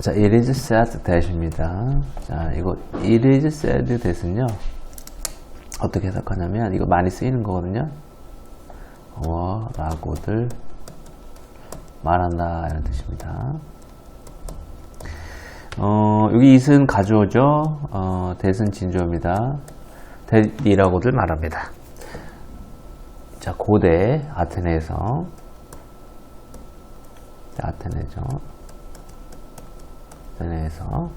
자, it is said that입니다. 자, 이거 it is said that은요. 어떻게 해석하냐면 이거 많이 쓰이는 거거든요. 어, 라고들 말한다 이런 뜻입니다. 어, 여기 it은 가주어죠. 어, that은 진주어입니다. that이라고들 말합니다. 자, 고대 아테네에서 자, 아테네죠. 아테네에서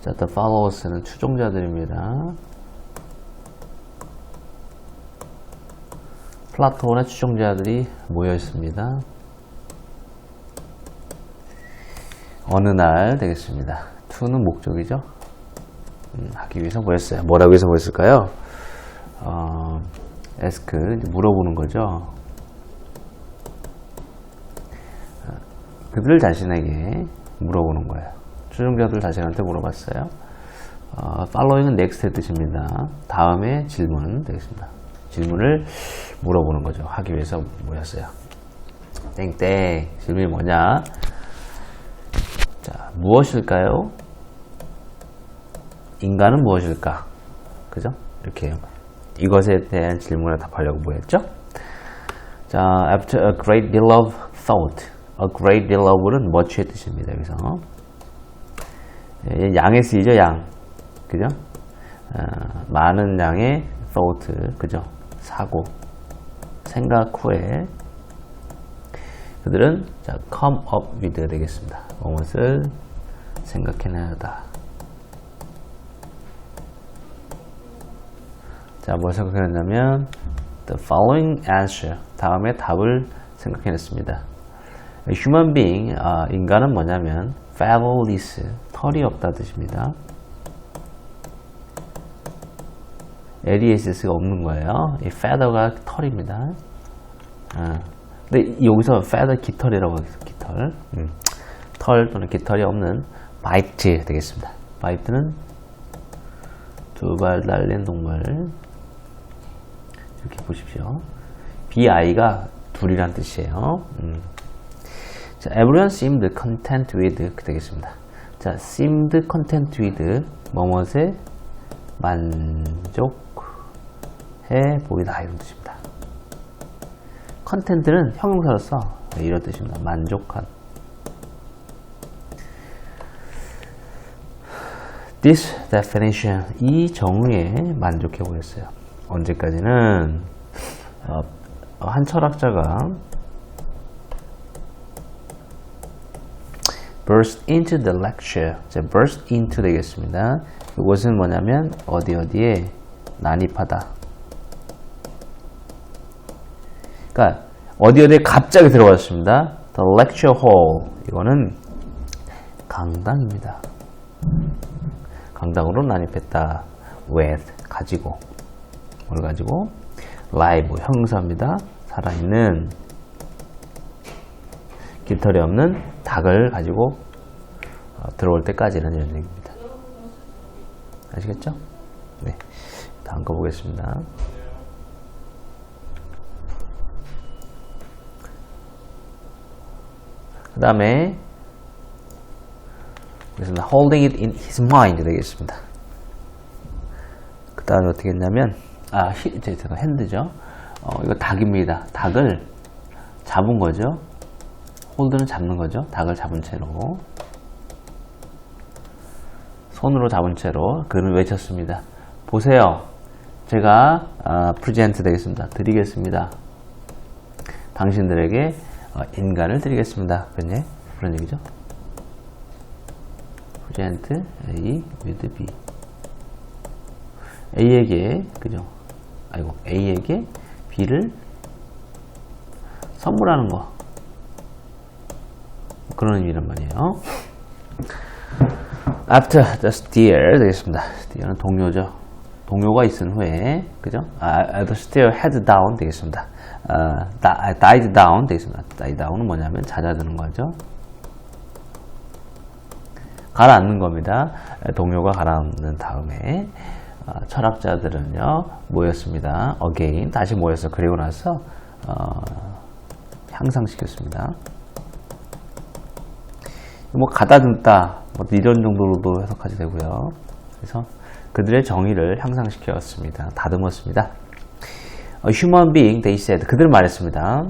자, the followers는 추종자들입니다. 플라톤의 추종자들이 모여 있습니다. 어느 날 되겠습니다. to는 목적이죠. 음, 하기 위해서 모였어요. 뭐라고 해서 모였을까요? 어, ask 물어보는 거죠. 어, 그들 자신에게 물어보는 거예요. 추종자들 자신한테 물어봤어요. 어, following은 next의 뜻입니다. 다음에 질문 되겠습니다. 질문을 물어보는 거죠. 하기 위해서 모였어요. 땡땡 질문이 뭐냐? 자, 무엇일까요? 인간은 무엇일까? 그죠? 이렇게 이것에 대한 질문을 답하려고 모였죠? 자, after a great deal of thought. a great deal of는 much의 뜻입니다. 여기서 예, 양의 쓰이죠, 양. 그죠? 어, 많은 양의 thought. 그죠? 사고. 생각 후에 그들은 자, come up with 되겠습니다. 무엇을 생각해내야 하다. 자, 뭘 생각해냈냐면 the following answer 다음에 답을 생각해냈습니다. human being 아, 인간은 뭐냐면 fatherless 털이 없다 뜻입니다. LESS가 없는 거예요. 이 feather가 털입니다. 아, 근데 여기서 feather 깃털이라고 하겠어 깃털. 음. 털 또는 깃털이 없는 bite 되겠습니다. bite는 두 발 달린 동물. 이렇게 보십시오. bi가 둘이란 뜻이에요. 음. 자, everyone seemed content with 되겠습니다. 자, seemed content with 뭐뭇에 만족해 보이다 이런 뜻입니다. 컨텐트는 형용사로 써 이런 뜻입니다. 만족한. This definition 이 정의에 만족해 보였어요. 언제까지는 어, 한 철학자가 burst into the lecture. 자, burst into 되겠습니다. 이것은 뭐냐면 어디 어디에 난입하다. 그러니까 어디 어디에 갑자기 들어갔습니다. The lecture hall. 이거는 강당입니다. 강당으로 난입했다. with 가지고 뭘 가지고 live 형사입니다. 살아있는 깃털이 없는 닭을 가지고 어, 들어올 때까지는 얘기입니다. 아시겠죠? 네. 다음 거 보겠습니다. 그 다음에 그래서 holding it in his mind 되겠습니다. 그 다음에 어떻게 했냐면 아, 히, 제가 핸드죠. 어, 이거 닭입니다. 닭을 잡은 거죠. 홀드는 잡는 거죠. 닭을 잡은 채로 손으로 잡은 채로 그는 외쳤습니다. 보세요. 제가 어, 프레젠트 되겠습니다. 드리겠습니다. 당신들에게 어, 인간을 드리겠습니다. 그런, 얘, 그런 얘기죠. 프레젠트 A with B A에게 그죠? 아이고 A에게 B를 선물하는 거 그런 의미란 말이에요. After the steer 되겠습니다. steer는 동료죠. 동료가 있은 후에 그죠? 아, the steer head down 되겠습니다. 아, died down 되겠습니다. died down은 뭐냐면 잦아드는 거죠. 가라앉는 겁니다. 동료가 가라앉는 다음에 어, 철학자들은요 모였습니다. again 다시 모여서 그리고 나서 어, 향상시켰습니다. 뭐 가다듬다 뭐 이런 정도로도 해석하지 되고요. 그래서 그들의 정의를 향상시켰습니다. 다듬었습니다. A human being, they said. 그들은 말했습니다.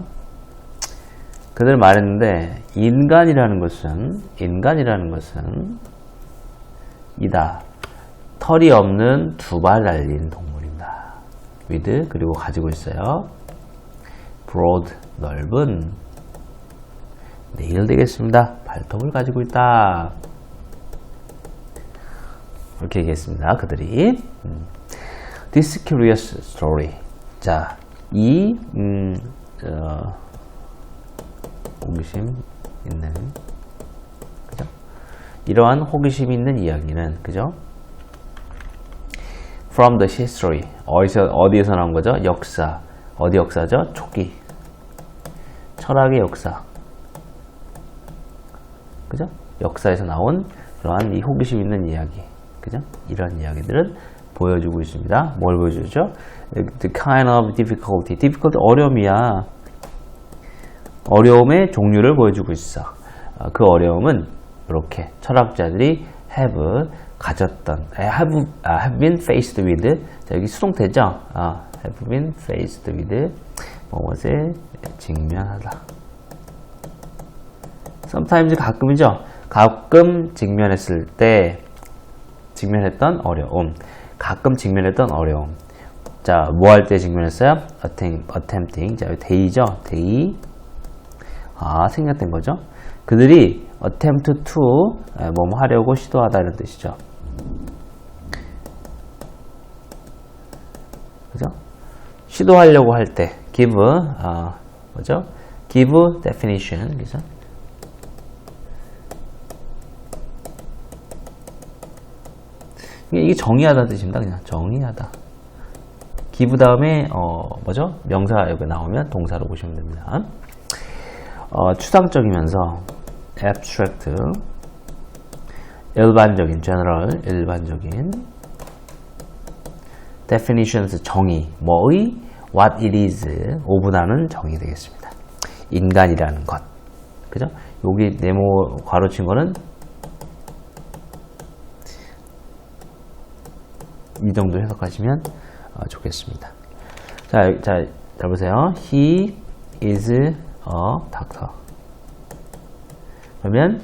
그들은 말했는데 인간이라는 것은 인간이라는 것은 이다. 털이 없는 두 발 달린 동물입니다. with 그리고 가지고 있어요. broad 넓은 내일 되겠습니다. 발톱을 가지고 있다. 이렇게 얘기했습니다. 그들이 음. This curious story. 자, 이 음, 어, 호기심 있는 그죠? 이러한 호기심 있는 이야기는 그죠? From the history 어디서 어디에서 나온 거죠? 역사 어디 역사죠? 초기 철학의 역사 그죠? 역사에서 나온 그러한 이 호기심 있는 이야기 그죠? 이런 이야기들은 보여주고 있습니다. 뭘 보여주죠? The kind of difficulty. difficulty 어려움이야. 어려움의 종류를 보여주고 있어. 어, 그 어려움은 이렇게 철학자들이 have 가졌던 have, 아, have been faced with 자, 여기 수동태죠. 아, have been faced with 무엇에 직면하다. Sometimes 가끔이죠. 가끔 직면했을 때 직면했던 어려움. 가끔 직면했던 어려움. 자, 뭐 할 때 직면했어요? attempt, attempting. 자, 데이죠. 데이. 아, 생략된 거죠. 그들이 attempt to 뭐뭐 하려고 시도하다 이런 뜻이죠. 그죠? 시도하려고 할 때 give 아, 뭐죠? give definition. 그죠? 이게 정의하다 뜻입니다. 그냥 정의하다. 기부 다음에 어 뭐죠? 명사 여기 나오면 동사로 보시면 됩니다. 어, 추상적이면서 abstract 일반적인 general 일반적인 definitions 정의 뭐의 what it is 오분하는 정의 되겠습니다. 인간이라는 것 그죠? 여기 네모 괄호 친 거는 이 정도 해석하시면 어, 좋겠습니다. 자, 자, 잘 보세요. He is a doctor. 그러면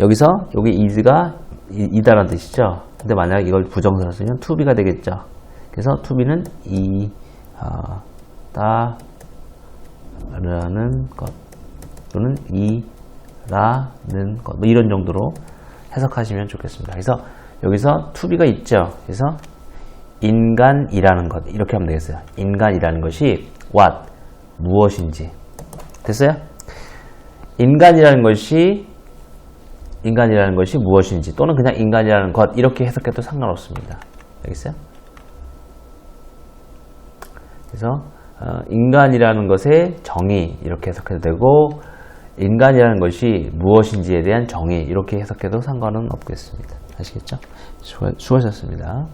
여기서 여기 is가 이, 다라는 뜻이죠. 근데 만약에 이걸 부정사로 쓰면 to be가 되겠죠. 그래서 to be는 이 어, 다 라는 것 또는 이라는 것 뭐 이런 정도로 해석하시면 좋겠습니다. 그래서 여기서 to be가 있죠. 그래서 인간이라는 것 이렇게 하면 되겠어요. 인간이라는 것이 what 무엇인지 됐어요? 인간이라는 것이 인간이라는 것이 무엇인지 또는 그냥 인간이라는 것 이렇게 해석해도 상관없습니다. 알겠어요? 그래서 어, 인간이라는 것의 정의 이렇게 해석해도 되고 인간이라는 것이 무엇인지에 대한 정의 이렇게 해석해도 상관은 없겠습니다. 아시겠죠? 수고, 수고하셨습니다.